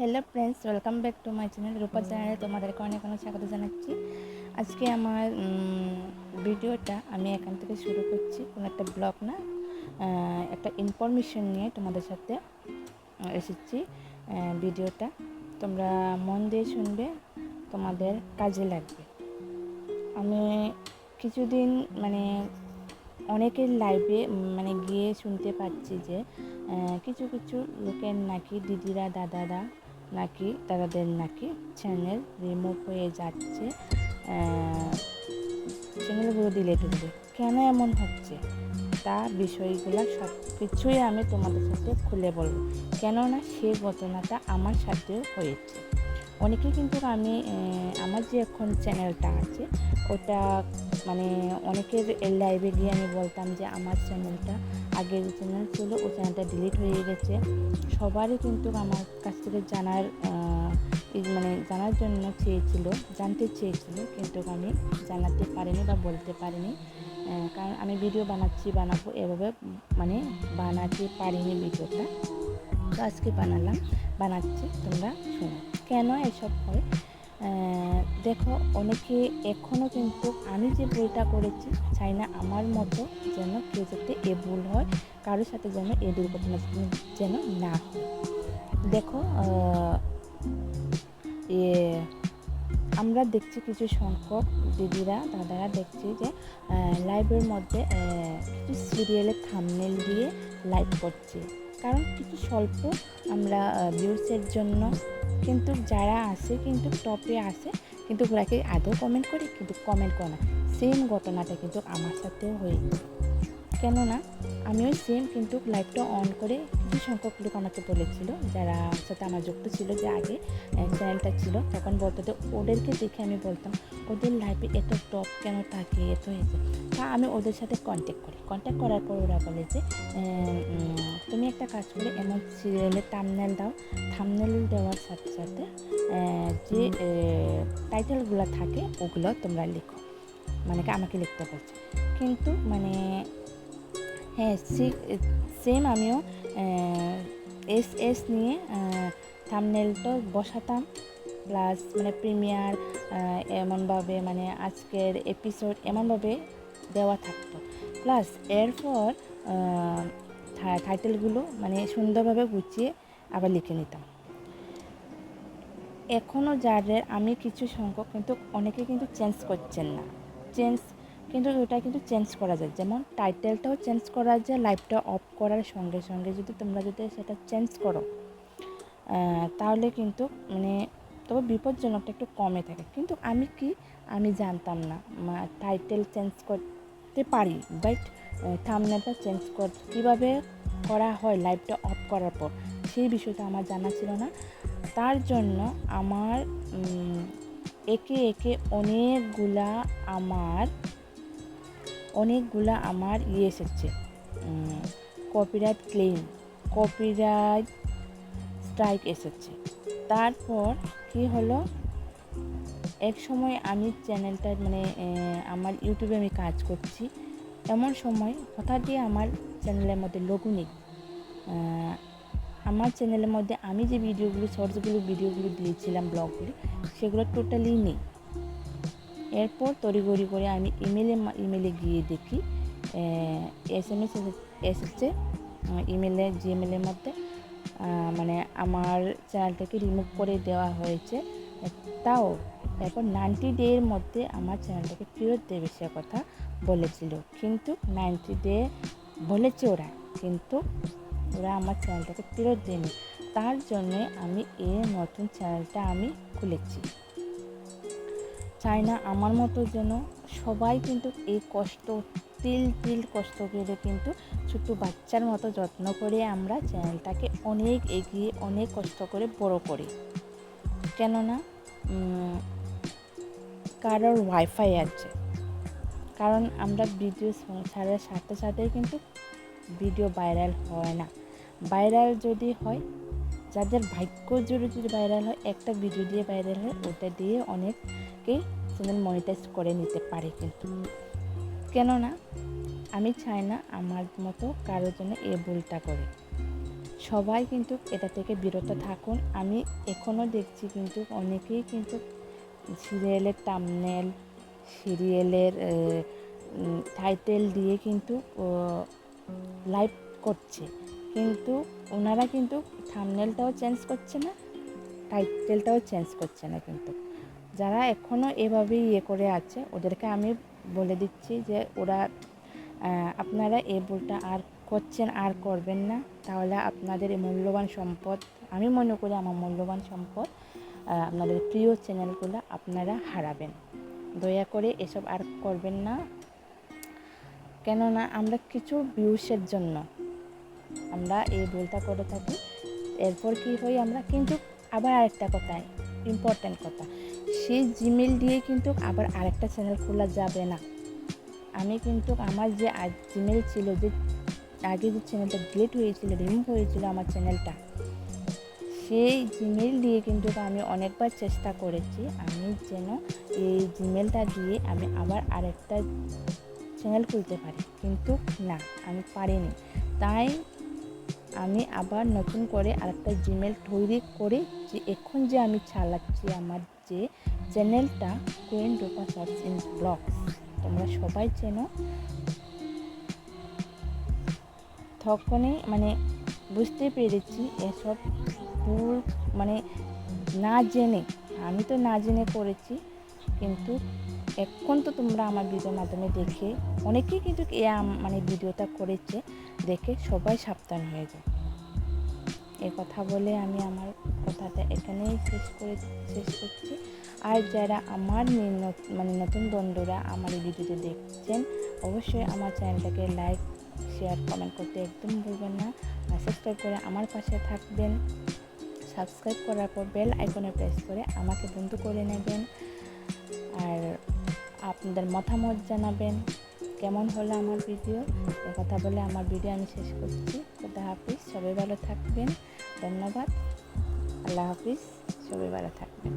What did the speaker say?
Hello friends, welcome back to my channel Rupa চ্যানেলে তোমাদেরকে অনেক অনেক স্বাগত জানাচ্ছি। আজকে আমার ভিডিওটা আমি এখান থেকে শুরু করছি। কোনো একটা ব্লগ না একটা ইনফরমেশন নিয়ে তোমাদের সাথে এসেছি ভিডিওটা। তোমরা মন দিয়ে শুনবে, তোমাদের কাজে লাগবে। আমি কিছুদিন মানে অনেকের লাইভে মানে গিয়ে শুনতে পাচ্ছি যে কিছু কিছু লোকের নাকি দিদিরা, দাদারা নাকি তাদের নাকি চ্যানেল রিমুভ হয়ে যাচ্ছে চ্যানেলগুলো ডিলেট হচ্ছে কেন এমন হচ্ছে? তা বিষয়গুলো সব কিছুই আমি তোমাদের সাথে খুলে বলব। কেননা সেই ঘটনাটা আমার সাথেও হয়েছে। অনেকে কিন্তু আমি আমার যে এখন চ্যানেলটা আছে, ওটা মানে অনেকের লাইভে গিয়ে আমি বলতাম যে আমার চ্যানেলটা আগের চ্যানেল ছিল, ও চ্যানেলটা ডিলিট হয়ে গেছে। সবারই কিন্তু আমার কাছ থেকে জানার মানে জানার জন্য চেয়েছিল, জানতে চেয়েছিল, কিন্তু আমি জানাতে পারিনি বা বলতে পারিনি। কারণ আমি ভিডিও বানাচ্ছি, বানাবো এভাবে মানে বানাতে পারিনি ভিডিওটা। তো আজকে বানালাম, বানাচ্ছি, তোমরা শোনো। কেন এসব হয়? দেখো, অনেকে এখনও কিন্তু আমি যে ভুলটা করেছি, চাই না আমার মতো যেন কেউ যাতে এ ভুল হয়, কারোর সাথে যেন এ দুর্ঘটনা যেন না হয়। দেখো আমরা দেখছি কিছু সংখ্যক দিদিরা, দাদারা দেখছি যে লাইভের মধ্যে কিছু সিরিয়ালের থামনেল দিয়ে লাইভ করছে। কারণ কিছু স্বল্প আমরা ভিউসের জন্য। কিন্তু যারা আসে কিন্তু টপে আসে কিন্তু ওরাকে আদৌ কমেন্ট করি, কিন্তু কমেন্ট করে না। সেম ঘটনাটা কিন্তু আমার সাথেও হয়েছে। কেননা আমিও সেম কিন্তু লাইভটা অন করে কিছু সংখ্যক লোক আমাকে বলেছিল, যারা সাথে আমার যুক্ত ছিল যে আগে চ্যানেলটা ছিল। তখন বলতো যে ওদেরকে দেখে আমি বলতাম, ওদের লাইফে এত টপ কেন থাকে, এত হয়েছে তা আমি ওদের সাথে কন্ট্যাক্ট করি। কন্ট্যাক্ট করার পর ওরা বলে যে তুমি একটা কাজ করে এমন সিরিয়ালের থামনেল দাও। থামনেল দেওয়ার সাথে সাথে যে টাইটেলগুলো থাকে, ওগুলো তোমরা লিখো। মানে আমাকে লিখতে বলছে। কিন্তু মানে হ্যাঁ সেম আমিও এস এস নিয়ে থামনেলটা বসাতাম। প্লাস মানে প্রিমিয়ার এমনভাবে মানে আজকের এপিসোড এমনভাবে দেওয়া থাকতো। প্লাস এরপর টাইটেলগুলো মানে সুন্দরভাবে গুছিয়ে আবার লিখে নিতাম। এখনও যাদের আমি কিছু সংখ্যক কিন্তু অনেকে কিন্তু চেঞ্জ করছেন না। চেঞ্জ কিন্তু ওটা কিন্তু চেঞ্জ করা যায়। যেমন টাইটেলটাও চেঞ্জ করা যায় লাইভটা অফ করার সঙ্গে সঙ্গে যদি তোমরা যদি সেটা চেঞ্জ করো তাহলে কিন্তু মানে তবে বিপজ্জনকটা একটু কমে থাকে। কিন্তু আমি কি, আমি জানতাম না টাইটেল চেঞ্জ করতে পারি বাট থামনেলটা চেঞ্জ কর, কীভাবে করা হয় লাইভটা অফ করার পর, সেই বিষয়টা আমার জানা ছিল না। তার জন্য আমার একে একে অনেকগুলা আমার অনেকগুলা আমার ইয়ে এসেছে। কপিরাইট ক্লেম কপিরাইট স্ট্রাইক এসেছে। তারপর কি হলো? এক সময় আমি চ্যানেলটা মানে আমার ইউটিউবে আমি কাজ করছি। এমন সময় হঠাৎই আমার চ্যানেলের মধ্যে লোগো নেই আমার চ্যানেলের মধ্যে আমি যে ভিডিওগুলো শর্টসগুলো ভিডিওগুলো দিয়েছিলাম ব্লগগুলি সেগুলো টোটালি নেই। এরপর তড়িঘড়ি করে আমি ইমেলে ইমেলে গিয়ে দেখি এস এম এস এসেছে ইমেলে জিমেলের মধ্যে মানে আমার চ্যানেলটাকে রিমুভ করে দেওয়া হয়েছে। তাও তারপর নাইনটি ডের মধ্যে আমার চ্যানেলটাকে ফেরত দেবে সে কথা বলেছিল। কিন্তু নাইনটি ডে বলেছে ওরা, কিন্তু ওরা আমার চ্যানেলটাকে ফেরত দেয়নি। তার জন্যে আমি এই নতুন চ্যানেলটা আমি খুলেছি। চাই না আমার মতো যেন সবাই কিন্তু এই কষ্ট, তিল তিল কষ্ট করে কিন্তু ছোট্ট বাচ্চার মতো যত্ন করে আমরা চ্যানেলটাকে অনেক এগিয়ে, অনেক কষ্ট করে বড় করি। কেননা কারোর ওয়াইফাই আছে। কারণ আমরা ভিডিও ছাড়ার সাথে সাথে কিন্তু ভিডিও ভাইরাল হয় না। ভাইরাল যদি হয় যাদের ভাগ্য জুড়ে যদি ভাইরাল হয়, একটা ভিডিও দিয়ে ভাইরাল হয়, ওটা দিয়ে অনেকেই চ্যানেল মনিটাইজ করে নিতে পারে কিন্তু। কেননা, আমি চাই না আমার মতো কারোর জন্য এ ভুলটা করে। সবাই কিন্তু এটা থেকে বিরত থাকুন। আমি এখনও দেখছি কিন্তু অনেকেই কিন্তু সিরিয়ালের টামনেল সিরিয়ালের টাইটেল দিয়ে কিন্তু লাইভ করছে। কিন্তু ওনারা কিন্তু থামনেলটাও চেঞ্জ করছে না টাইটেলটাও চেঞ্জ করছে না কিন্তু। যারা এখনও এভাবে ইয়ে করে আছে, ওদেরকে আমি বলে দিচ্ছি যে ওরা আপনারা এই ভুলটা আর করছেন, আর করবেন না। তাহলে আপনাদের এই মূল্যবান সম্পদ, আমি মনে করি আমার মূল্যবান সম্পদ আপনাদের প্রিয় চ্যানেলগুলো আপনারা হারাবেন। দয়া করে এসব আর করবেন না। কেননা আমরা কিছু ভিউসের জন্য আমরা এই ভুলটা করে থাকি। এরপর কি হই আমরা কিন্তু আবার আরেকটা কথা ইম্পর্ট্যান্ট কথা। সেই জিমেল দিয়ে কিন্তু আবার আরেকটা চ্যানেল খোলা যাবে না। আমি কিন্তু আমার যে জিমেল ছিল, যে আগে যে চ্যানেলটা ডিলিট হয়েছিল রিমুভ হয়েছিল আমার চ্যানেলটা সেই জিমেল দিয়ে কিন্তু আমি অনেকবার চেষ্টা করেছি, আমি যেন এই জিমেলটা দিয়ে আমি আবার আরেকটা চ্যানেল খুলতে পারি। কিন্তু না, আমি পারিনি। তাই আমি আবার নতুন করে আরেকটা জিমেল তৈরি করে যে এখন যে আমি চালাচ্ছি আমার যে চ্যানেলটা queen Rupa search in blogs তোমরা সবাই চেনো। তখনই মানে বুঝতে পেরেছি এসব ভুল মানে না জেনে, আমি তো না জেনে করেছি, কিন্তু এখন তো তোমরা আমার ভিডিওর মাধ্যমে দেখে, অনেকেই কিন্তু এ মানে ভিডিওটা করেছে, দেখে সবাই সাবধান হয়ে যায়। এ কথা বলে আমি আমার কথাটা এখানেই শেষ করে, শেষ করছি। আর যারা আমার মানে নতুন বন্ধুরা আমার এই ভিডিওটি দেখছেন, অবশ্যই আমার চ্যানেলটাকে লাইক শেয়ার কমেন্ট করতে একদম ভুলবেন না। আর সাবস্ক্রাইব করে আমার পাশে থাকবেন। সাবস্ক্রাইব করার পর বেল আইকনে প্রেস করে আমাকে বন্ধু করে নেবেন। আপনাদের মতামত জানাবেন। কেমন হলো আমার ভিডিও? এ কথা বলে আমার ভিডিও আমি শেষ করছি। খুদা হাফিজ, সবাই ভালো থাকবেন। ধন্যবাদ। আল্লাহ হাফিজ, সবাই ভালো থাকবেন।